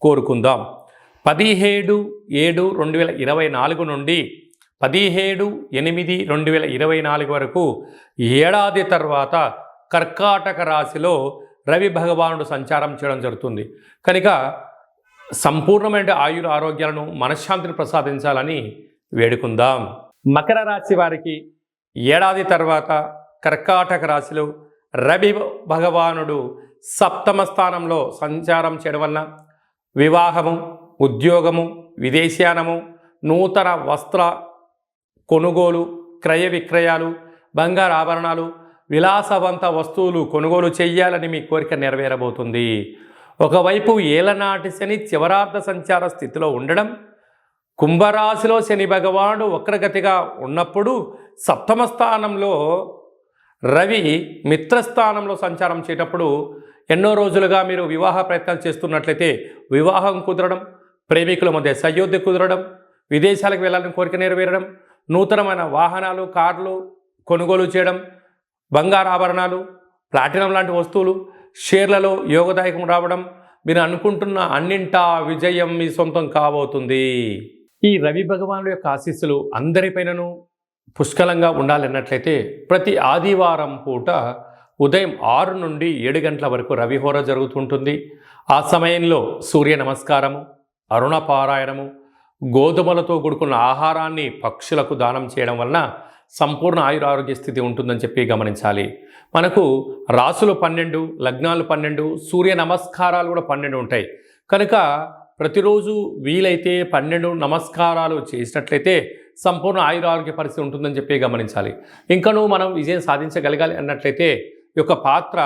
కోరుకుందాం. పదిహేడు ఏడు రెండు వేల ఇరవై నాలుగు నుండి పదిహేడు ఎనిమిది రెండు వేల ఇరవై నాలుగు వరకు ఏడాది తర్వాత కర్కాటక రాశిలో రవి భగవానుడు సంచారం చేయడం జరుగుతుంది. కనుక సంపూర్ణమైన ఆయుర ఆరోగ్యాలను మనశ్శాంతిని ప్రసాదించాలని వేడుకుందాం. మకర రాశి వారికి ఏడాది తర్వాత కర్కాటక రాశిలో రవి భగవానుడు సప్తమ స్థానంలో సంచారం చేయడం వలన వివాహము ఉద్యోగము విదేశయానము నూతన వస్త్ర కొనుగోలు క్రయ విక్రయాలు బంగారు ఆభరణాలు విలాసవంత వస్తువులు కొనుగోలు చేయాలని మీ కోరిక నెరవేరబోతుంది. ఒకవైపు ఏలనాటి శని చివరార్థ సంచార స్థితిలో ఉండడం కుంభరాశిలో శని భగవానుడు వక్రగతిగా ఉన్నప్పుడు సప్తమ స్థానంలో రవి మిత్రస్థానంలో సంచారం చేయటప్పుడు ఎన్నో రోజులుగా మీరు వివాహ ప్రయత్నాలు చేస్తున్నట్లయితే వివాహం కుదరడం ప్రేమికుల మధ్య సయోధ్య కుదరడం విదేశాలకు వెళ్ళాలని కోరిక నెరవేరడం నూతనమైన వాహనాలు కార్లు కొనుగోలు చేయడం బంగారు ఆభరణాలు ప్లాటినం లాంటి వస్తువులు షేర్లలో యోగదాయకం రావడం మీరు అనుకుంటున్న అన్నింటా విజయం మీ సొంతం కాబోతుంది. ఈ రవి భగవానుడు యొక్క ఆశీస్సులు అందరిపైనను పుష్కలంగా ఉండాలన్నట్లయితే ప్రతి ఆదివారం పూట ఉదయం ఆరు నుండి ఏడు గంటల వరకు రవిహోర జరుగుతుంటుంది. ఆ సమయంలో సూర్య నమస్కారము అరుణ పారాయణము గోధుమలతో కూడుకున్న ఆహారాన్ని పక్షులకు దానం చేయడం వలన సంపూర్ణ ఆయురారోగ్య స్థితి ఉంటుందని చెప్పి గమనించాలి. మనకు రాసులు పన్నెండు లగ్నాలు పన్నెండు సూర్య నమస్కారాలు కూడా పన్నెండు ఉంటాయి. కనుక ప్రతిరోజు వీలైతే పన్నెండు నమస్కారాలు చేసినట్లయితే సంపూర్ణ ఆయురారోగ్య పరిస్థితి ఉంటుందని చెప్పి గమనించాలి. ఇంకనూ మనం విజయం సాధించగలగాలి అన్నట్లయితే యొక్క పాత్ర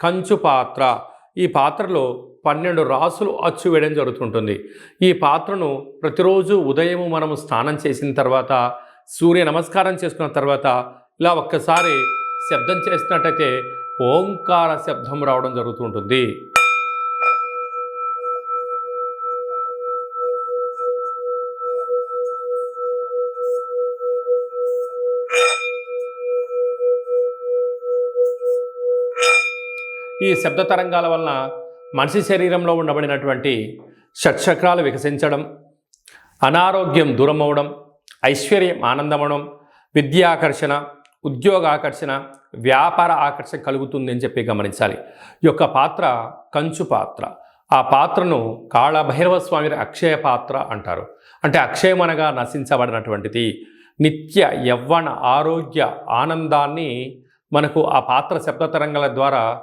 కంచు పాత్ర. ఈ పాత్రలో పన్నెండు రాసులు అచ్చు వేయడం జరుగుతుంటుంది. ఈ పాత్రను ప్రతిరోజు ఉదయం మనము స్నానం చేసిన తర్వాత సూర్య నమస్కారం చేసుకున్న తర్వాత ఇలా ఒక్కసారి శబ్దం చేసినట్టయితే ఓంకార శబ్దం రావడం జరుగుతుంటుంది ఈ శబ్ద తరంగాల వలన మనిషి శరీరంలో ఉండబడినటువంటి షట్చక్రాలు వికసించడం అనారోగ్యం దూరం అవడం ఐశ్వర్యం ఆనందమవడం విద్యాకర్షణ ఉద్యోగ ఆకర్షణ వ్యాపార ఆకర్షణ కలుగుతుంది అని చెప్పి గమనించాలి. ఈ యొక్క పాత్ర కంచు పాత్ర. ఆ పాత్రను కాళభైరవ స్వామి అక్షయ పాత్ర అంటారు. అంటే అక్షయమనగా నశించబడినటువంటిది. నిత్య యవ్వన ఆరోగ్య ఆనందాన్ని మనకు ఆ పాత్ర శబ్ద తరంగాల ద్వారా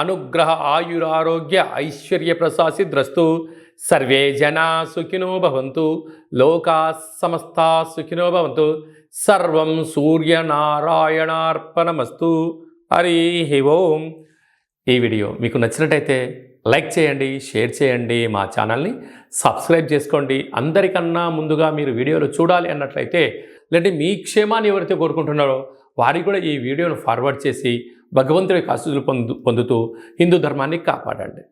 అనుగ్రహ ఆయురారోగ్య ఐశ్వర్య ప్రసాసిద్రస్తు సర్వే జనా సుఖినో భవంతు. లోకా సమస్త సుఖినో భవంతు. సర్వం సూర్యనారాయణార్పణమస్తు. హరి ఓం. ఈ వీడియో మీకు నచ్చినట్టయితే లైక్ చేయండి షేర్ చేయండి మా ఛానల్ని సబ్స్క్రైబ్ చేసుకోండి. అందరికన్నా ముందుగా మీరు వీడియోలు చూడాలి అన్నట్లయితే లేదంటే మీ క్షేమాన్ని ఎవరైతే కోరుకుంటున్నారో వారికి కూడా ఈ వీడియోను ఫార్వర్డ్ చేసి భగవంతుడి యొక్క ఆశీస్సులు పొందు పొందుతూ హిందూ ధర్మాన్ని కాపాడండి.